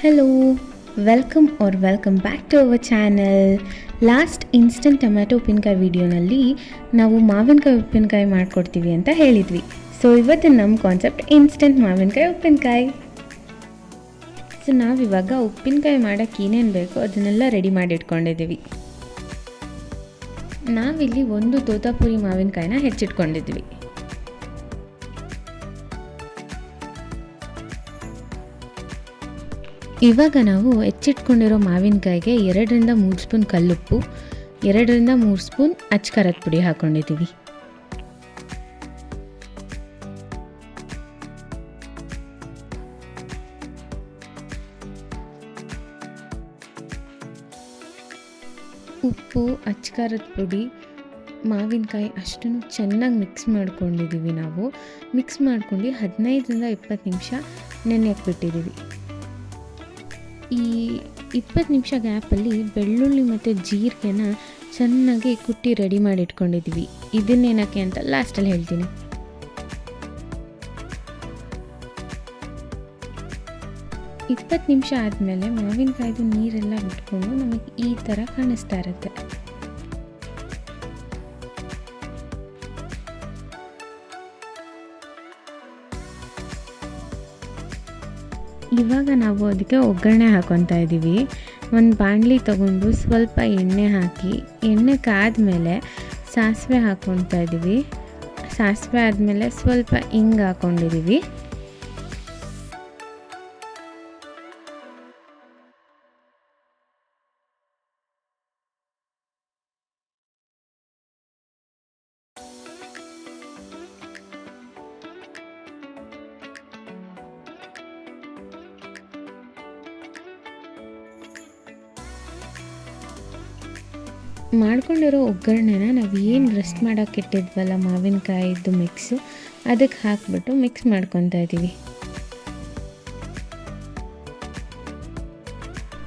Hello welcome or welcome back to our channel last instant tomato ಉಪ್ಪಿನಕಾಯಿ ವಿಡಿಯೋನಲ್ಲಿ ನಾವು ಮಾವಿನಕಾಯಿ ಉಪ್ಪಿನಕಾಯಿ ಮಾಡಿಕೊಡ್ತೀವಿ ಅಂತ ಹೇಳಿದ್ವಿ. ಸೊ ಇವತ್ತು ನಮ್ಮ ಕಾನ್ಸೆಪ್ಟ್ ಇನ್ಸ್ಟಂಟ್ ಮಾವಿನಕಾಯಿ ಉಪ್ಪಿನಕಾಯಿ. ಸೊ ನಾವಿವಾಗ ಉಪ್ಪಿನಕಾಯಿ ಮಾಡೋಕ್ಕೆ ಏನೇನು ಬೇಕೋ ಅದನ್ನೆಲ್ಲ ರೆಡಿ ಮಾಡಿ ಇಟ್ಕೊಂಡಿದ್ದೀವಿ. ನಾವಿಲ್ಲಿ ಒಂದು ತೋತಾಪುರಿ ಮಾವಿನಕಾಯಿನ ಹೆಚ್ಚಿಟ್ಕೊಂಡಿದ್ವಿ ಇವಾಗ ನಾವು ಹೆಚ್ಚಿಟ್ಕೊಂಡಿರೋ ಮಾವಿನಕಾಯಿಗೆ ಎರಡರಿಂದ ಮೂರು ಸ್ಪೂನ್ ಕಲ್ಲುಪ್ಪು, ಎರಡರಿಂದ ಮೂರು ಸ್ಪೂನ್ ಅಚ್ಕಾರದ ಪುಡಿ ಹಾಕ್ಕೊಂಡಿದ್ದೀವಿ ಉಪ್ಪು ಅಚ್ಕಾರದ ಪುಡಿ ಮಾವಿನಕಾಯಿ ಅಷ್ಟನ್ನು ಚೆನ್ನಾಗಿ ಮಿಕ್ಸ್ ಮಾಡ್ಕೊಂಡಿದ್ದೀವಿ ನಾವು. ಮಿಕ್ಸ್ ಮಾಡ್ಕೊಂಡು ಹದಿನೈದರಿಂದ ಇಪ್ಪತ್ತು ನಿಮಿಷ ನೆನೆಯಕ್ಕೆ ಬಿಟ್ಟಿದ್ದೀವಿ ಈ ಇಪ್ಪತ್ತು ನಿಮಿಷ ಗ್ಯಾಪಲ್ಲಿ ಬೆಳ್ಳುಳ್ಳಿ ಮತ್ತು ಜೀರಿಗೆನ ಚೆನ್ನಾಗಿ ಕುಟ್ಟಿ ರೆಡಿ ಮಾಡಿ ಇಟ್ಕೊಂಡಿದ್ದೀವಿ ಇದನ್ನೇನಕ್ಕೆ ಅಂತ ಲಾಸ್ಟಲ್ಲಿ ಹೇಳ್ತೀನಿ. ಇಪ್ಪತ್ತು ನಿಮಿಷ ಆದಮೇಲೆ ಮಾವಿನಕಾಯ್ದು ನೀರೆಲ್ಲ ಬಿಟ್ಕೊಂಡು ನಮಗೆ ಈ ಥರ ಕಾಣಿಸ್ತಾ ಇರುತ್ತೆ. ಇವಾಗ ನಾವು ಅದಕ್ಕೆ ಒಗ್ಗರಣೆ ಹಾಕೊತಾ ಇದ್ದೀವಿ. ಒಂದು ಬಾಣಲಿ ತಗೊಂಡು ಸ್ವಲ್ಪ ಎಣ್ಣೆ ಹಾಕಿ, ಎಣ್ಣೆ ಕಾದ್ಮೇಲೆ ಸಾಸಿವೆ ಹಾಕ್ಕೊತಾ ಇದ್ದೀವಿ. ಸಾಸಿವೆ ಆದಮೇಲೆ ಸ್ವಲ್ಪ ಹಿಂಗೆ ಹಾಕ್ಕೊಂಡಿದ್ದೀವಿ ಮಾಡ್ಕೊಂಡಿರೋ ಒಗ್ಗರಣೆನ ನಾವು ಏನು ರೆಸ್ಟ್ ಮಾಡೋಕೆ ಇಟ್ಟಿದ್ವಲ್ಲ ಮಾವಿನಕಾಯಿದ್ದು ಮಿಕ್ಸು ಅದಕ್ಕೆ ಹಾಕ್ಬಿಟ್ಟು ಮಿಕ್ಸ್ ಮಾಡ್ಕೊತಾ ಇದ್ದೀವಿ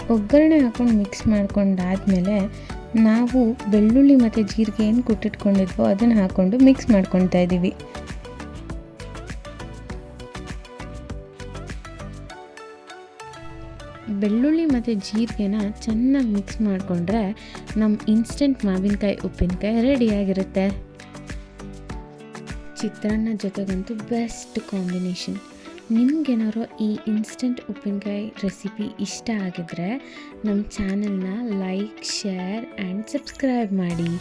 ಒಗ್ಗರಣೆ ಹಾಕೊಂಡು ಮಿಕ್ಸ್ ಮಾಡ್ಕೊಂಡಾದ್ಮೇಲೆ ನಾವು ಬೆಳ್ಳುಳ್ಳಿ ಮತ್ತು ಜೀರಿಗೆ ಏನು ಕುಟ್ಟಿಟ್ಕೊಂಡಿದ್ವೋ ಅದನ್ನು ಹಾಕ್ಕೊಂಡು ಮಿಕ್ಸ್ ಮಾಡ್ಕೊತಾ ಇದ್ದೀವಿ ಬೆಳ್ಳುಳ್ಳಿ ಮತ್ತು ಜೀರಿಗೆನ ಚೆನ್ನಾಗಿ ಮಿಕ್ಸ್ ಮಾಡಿಕೊಂಡ್ರೆ ನಮ್ಮ ಇನ್ಸ್ಟೆಂಟ್ ಮಾವಿನಕಾಯಿ, ಉಪ್ಪಿನಕಾಯಿ ರೆಡಿಯಾಗಿರುತ್ತೆ ಚಿತ್ರಾನ್ನ ಜೊತೆಗಂತೂ ಬೆಸ್ಟ್ ಕಾಂಬಿನೇಷನ್ ನಿಮ್ಗೇನಾರೋ ಈ ಇನ್ಸ್ಟೆಂಟ್ ಉಪ್ಪಿನಕಾಯಿ ರೆಸಿಪಿ ಇಷ್ಟ ಆಗಿದ್ರೆ ನಮ್ಮ ಚಾನಲ್ನ ಲೈಕ್ ಶೇರ್ ಆ್ಯಂಡ್ ಸಬ್ಸ್ಕ್ರೈಬ್ ಮಾಡಿ.